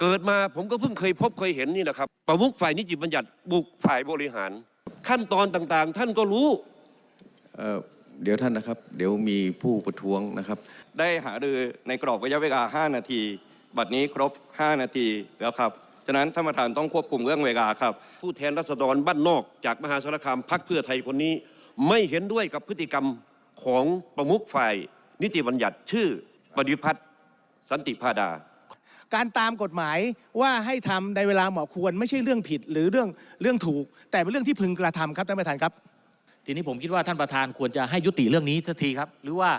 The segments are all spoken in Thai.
เกิดมาผมก็เพิ่งเคยพบเคยเห็นนี่แหละครับประมุขฝ่ายนิติบัญญัติบุกฝ่ายบริหาร ขั้นตอนต่างๆ ท่านก็รู้เอ่อเดี๋ยวท่านนะครับ เดี๋ยวมีผู้ประท้วงนะครับ ได้หารือในกรอบระยะเวลา 5 นาที บัดนี้ครบ 5 นาทีแล้วครับฉะนั้นท่านประธานต้องควบคุมเรื่องเวลาครับ ผู้แทนรัษฎรบ้านนอกจากมหาสารคามพักเพื่อไทยคนนี้ ไม่เห็นด้วยกับพฤติกรรมของประมุขฝ่ายนิติบัญญัติชื่อปฏิพัฒน์สันติพาดา การตามกฎหมายว่าให้ทำในเวลาเหมาะควร ไม่ใช่เรื่องผิดหรือเรื่องเรื่องถูก แต่เป็นเรื่องที่พึงกระทำครับท่านประธานครับ ทีนี้ผมคิดว่าท่านประธานควรจะให้ยุติเรื่องนี้สักทีครับ หรือว่า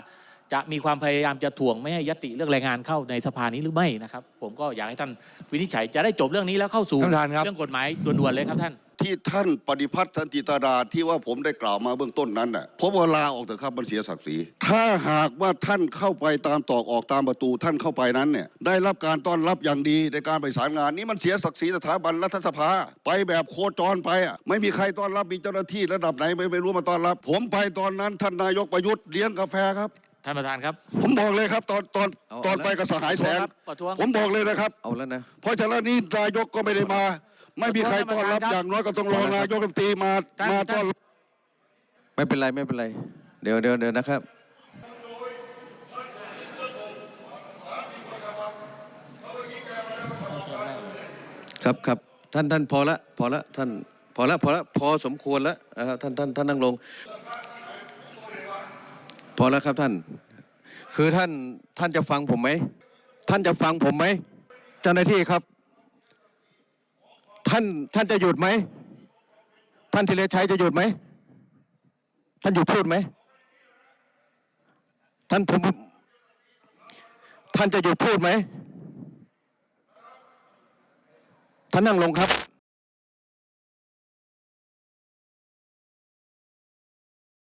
จะมีความพยายามจะถ่วงไม่ให้ยติเรื่องแรงงานเข้าในสภานี้หรือไม่นะครับ ผมก็อยากให้ท่านวินิจฉัยจะได้จบเรื่องนี้แล้วเข้าสู่ท่านประธานครับเรื่องกฎหมายด่วนๆเลยครับท่าน ที่ท่านปฏิพัฒน์สันติตาดาที่ว่าผมได้กล่าวมาเบื้องต้นนั้นน่ะผมว่าลาออกเถอะครับมันเสียศักดิ์ศรีถ้าหากว่าท่านเข้าไปตามตอกออกตามประตูท่านเข้าไปนั้นเนี่ยได้รับการต้อนรับอย่างดีในการไปสารงานนี่มันเสียศักดิ์ศรีสถาบันรัฐสภา ไปแบบโคจรไปอะไม่มีใครต้อนรับมีเจ้าหน้าที่ระดับไหนไม่ไม่รู้มาต้อนรับ ผมไปตอนนั้นท่านนายกประยุทธ์เลี้ยงกาแฟครับท่านประธานครับ ผมบอกเลยครับตอนตอนเอาตอนเอาไปกับสหายแสงประท้วงผมบอกเลยนะครับเอาแล้วนะเพราะฉะนั้นนี่นายกก็ไม่ได้มา ไม่มีใครต้อนรับท่านประธานครับอย่างน้อยก็ต้องรอนายกรัฐมนตรีมาท่านมาต้อนรับไม่เป็นไรไม่เป็นไร เดี๋ยวเดี๋ยวเดี๋ยวนะครับ ครับครับท่านท่านพอละพอละท่านพอละพอละพอสมควรแล้วนะครับท่านท่านท่านนั่งลง พอแล้วครับท่าน คือท่านท่านจะฟังผมไหมท่านจะฟังผมไหมเจ้าหน้าที่ครับ ท่านท่านจะหยุดไหม ท่านธีรชัยจะหยุดไหม ท่านหยุดพูดไหม ท่านผมท่านจะหยุดพูดไหม ท่านนั่งลงครับ